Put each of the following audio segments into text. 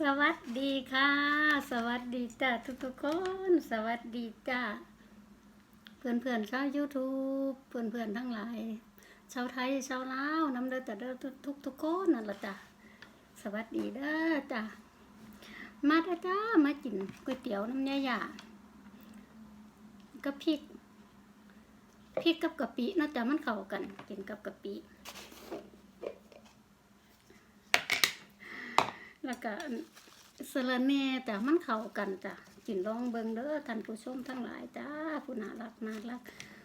สวัสดีค่ะ สวัสดีจ้าทุกทุกๆคน สวัสดีจ้าเพื่อนเพื่อนๆชาว YouTube เพื่อนเพื่อนๆทั้งหลายชาวไทยชาวลาวน้ำเด้อแต่เด้อทุกทุกทุกๆคนนั่นละจ้ะสวัสดีเด้อจ้ามาเด้อจ้ามากินก๋วยเตี๋ยวน้ำยาหยากับพริกพริกกับกะปินะจ้ะมันเข้ากันกินกับกะปิ แล้วก็สะระแหน่แต่มันเข้ากันจ้ะกินลองเบิงเด้อท่านผู้ชมทั้งหลายจ้าผู้น่ารักน่ารัก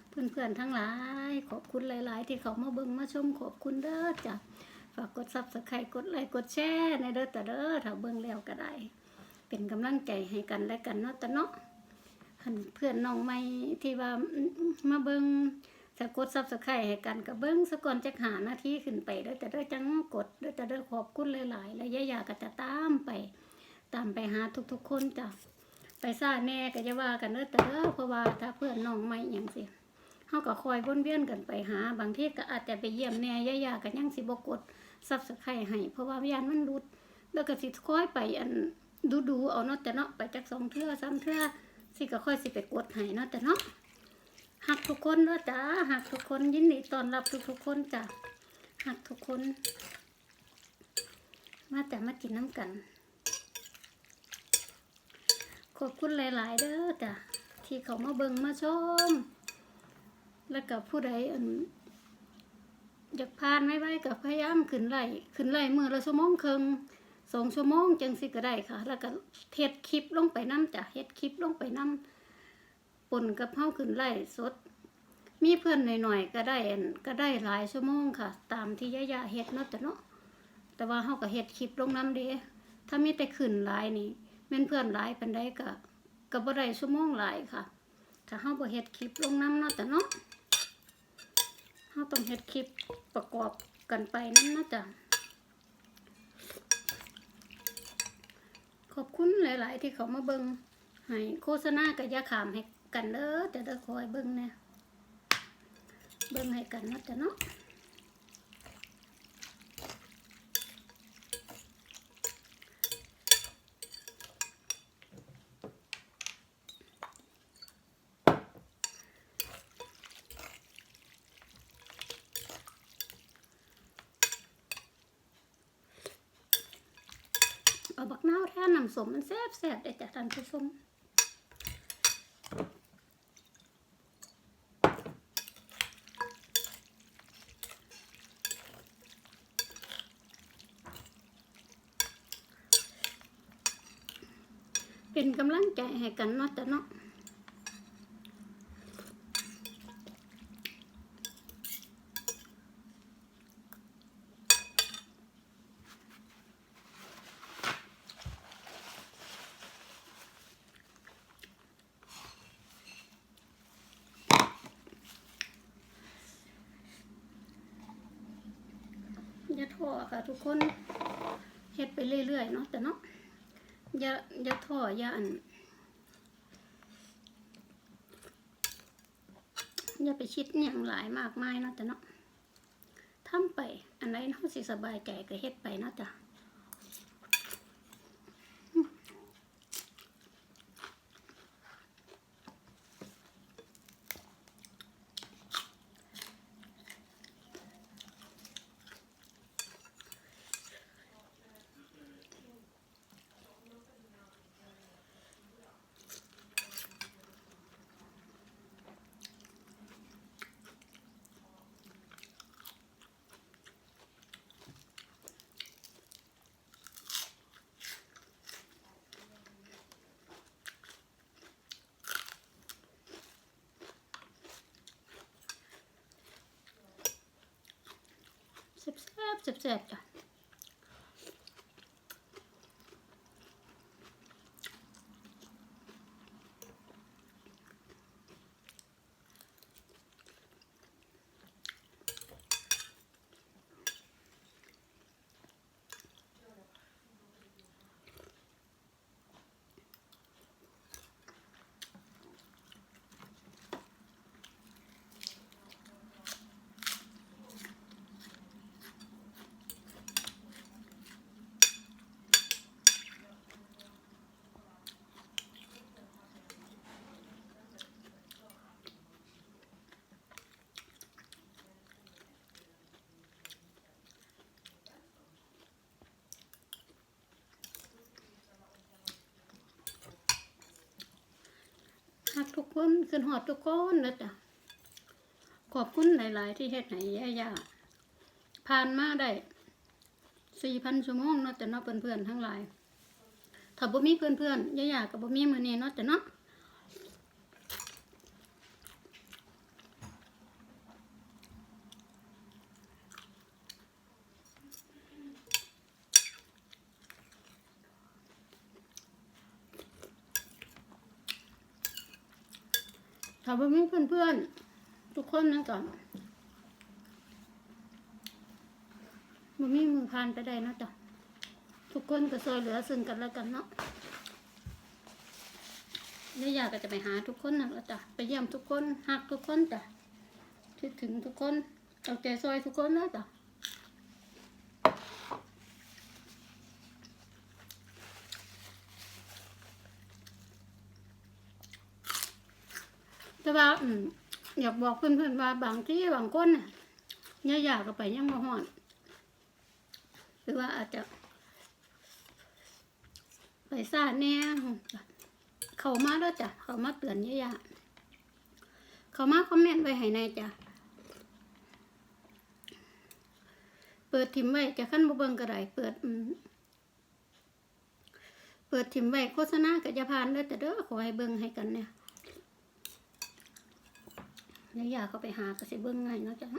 เพื่อนเพื่อนๆทั้งหลาย ขอบคุณหลาย ๆ ที่เขามาเบิงมาชมขอบคุณเด้อจ้ะฝากกดซับสไครต์กดไลค์กดแชร์ในเด้อแต่เด้อถ้าเบิงแล้วก็ได้ เป็นกำลังใจให้กันและกันเนาะแต่เนาะเพื่อนน้องใหม่ที่ว่ามาเบิง ถ้ากดซับสไครต์ให้กันก็เบิ้งสะก่อนจะหาหน้าที่ขึ้นไปเด้อแต่เด้จังกดเด้อแต่เด้ขอบคุณหลายๆ และย่าๆก็จะตามไป ตามไปหาทุกๆคนจ้ะไปซ่าแน่ก็จะว่ากันเด้อแต่เด้อเพราะว่าถ้าเพื่อนน้องใหม่หยังสิเฮาก็คอยวนเวียนกันไปหา บางทีก็อาจจะไปเยี่ยมแน่ย่าๆก็ยังสิบ่กดซับสไครต์ให้เพราะว่าวิญญาณมันรุด แล้วก็สิคอยไปอันดูๆเอาเนาะแต่เนาะไปจักสองเทื่อสามเทื่อสิก็ค่อยสิไปกดให้เนาะแต่เนาะ หักทุกคนเด้อจ้าหักทุกคนยินดีต้อนรับทุกทุกๆคนจ้ะหักทุกคน มาแต่มากินน้ำกัน ขอบคุณหลาย ๆ เด้อจ้ะที่เขามาเบิงมาชม แล้วกับผู้ใดอันอยากพานไม่ไหวกับพยายามขึ้นไล่ขึ้นไล่มือละชั่วโมงครึ่งสองชั่วโมงจังสิก็ได้ค่ะ แล้วก็เฮ็ดคลิปลงไปน้ำจ้ะเฮ็ดคลิปลงไปน้ำ ปนกับเฮาขึ้นไล่สด มีเพื่อนหน่อยๆก็ได้ก็ได้หลายชั่วโมงค่ะ ตามที่ย่าๆเฮ็ดเนาะแต่เนาะแต่ว่าเฮาก็เฮ็ดคลิปลงน้ำเด้ถ้ามีแต่ขึ้นหลายนี่แม่นเพื่อนหลายปานใดก็ก็บ่ได้ชั่วโมงหลายค่ะ ถ้าเฮาบ่เฮ็ดคลิปลงน้ำเนาะแต่เนาะเฮาต้องเฮ็ดคลิปประกอบกันไปนั่นนะจ๊ะขอบคุณหลาย ๆ ที่เขามาเบิงให้โฆษณากับยาขามให้ กันเด้อแต่เด้คอยเบิ่งแหน่เบิ่งให้กันเนาะจ้ะเนาะเอาบักนาวแทนน้ำสมมันแซ่บๆเด้จ้ะท่านผู้ชม เป็นกำลังใจให้กันเนาะจ้ะเนาะอย่าท้อค่ะทุกคนเฮ็ดไปเรื่อยๆเนาะแต่เนาะ ย่าอย่าท้อยะอันอย่าไปคิดอหย่างหลายมากมายเนาะแต่เนาะทำไป อันไหนเฮาสิสบายใจก็เฮ็ดไปเนาะจ้ะแซ่บ คนขึ้นหอดทุกคนนะจ๊ะขอบคุณหลาย ๆ ที่เฮ็ดให้ย่าๆผ่านมาได้สี่พันชั่วโมงเนาะแต่เนาะเพื่อนๆทั้งหลายถ้าบ่มีเพื่อนๆย่าๆกับบ่มีมื้อนี้เนาะแต่เนาะ ถ้าบ่มีเพื่อนๆ ทุกคนนั่นก่อนบ่มีมือผ่านไปได้นาะจ๊ะทุกคนก็ซอยเหลือซึ่งกันและกันเนาะนี่อยากก็จะไปหาทุกคนนั่นแหละจ้ะไปเยี่ยมทุกคนหักทุกคนจ้ะคิดถึงทุกคนเอาใจซอยทุกคนนะจ้ะ ว่าอืมอยากบอกเพื่อนๆว่าบางที่บางคนน่ะเนี่ยอยากก็ไปยังมาหอดหรือว่าอาจจะ ไปซ่าแน่จ้ะเขามาแล้วจ้ะเขามาเตือนเยอะๆเขามาคอมเมนต์ไว้ให้ในจ้ะเปิดทิมไว้จะขั้นบ่เบิ่งก็ได้เปิดอืมเปิดทิมไว้โฆษณากับจะพานเด้อแต่เด้อขอให้เบิ่งให้กันเนี่ย แล้วอยากเขาไปหาก็สิเบิ่งง่ายเนาะจ้ะ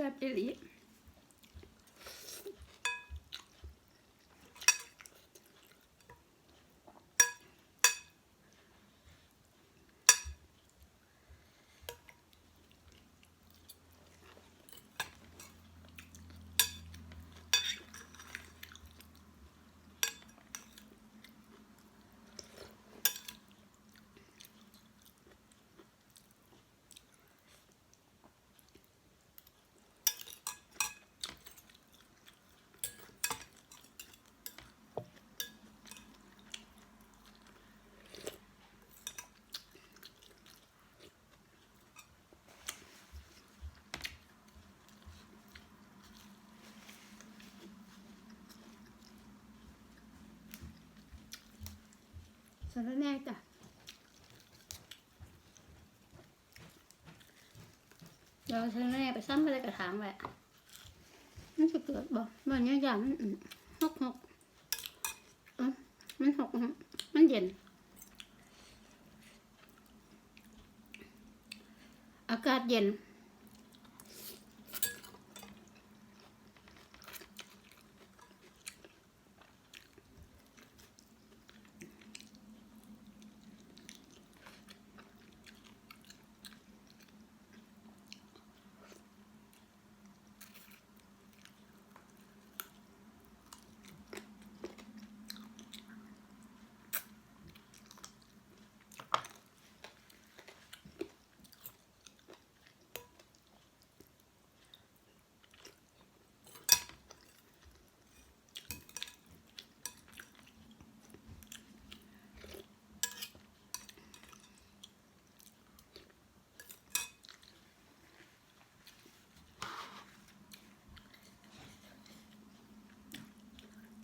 แสารแน่จ้ะเดี๋ยวสารแน่ไปซ้ำไปเลยกระถางแหละมันจะเกิดบ่มันเนี่ยอย่างมันหกหกมันหกมันเย็น อากาศเย็น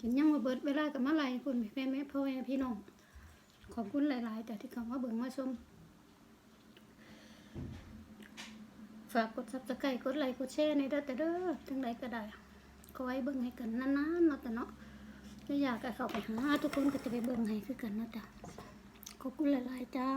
นยังมาเบิดเวลากับมาไลคุณแม่แม่พ่อแม่พี่น้อง ขอบคุณหลายๆแต่ที่เขามาเบิ่งมาชม ฝากกดซับสไครต์กดไลค์กดแชร์ในเด้อแต่เด้อจังไดก็ได้ขอให้เบิ่งให้กันนานๆเนาะแต่เนาะถ้าอยากก็เข้าไปหาทุกคนก็จะไปเบิ่งให้คือกันเนาะจ้ะขอบคุณหลายๆจ้า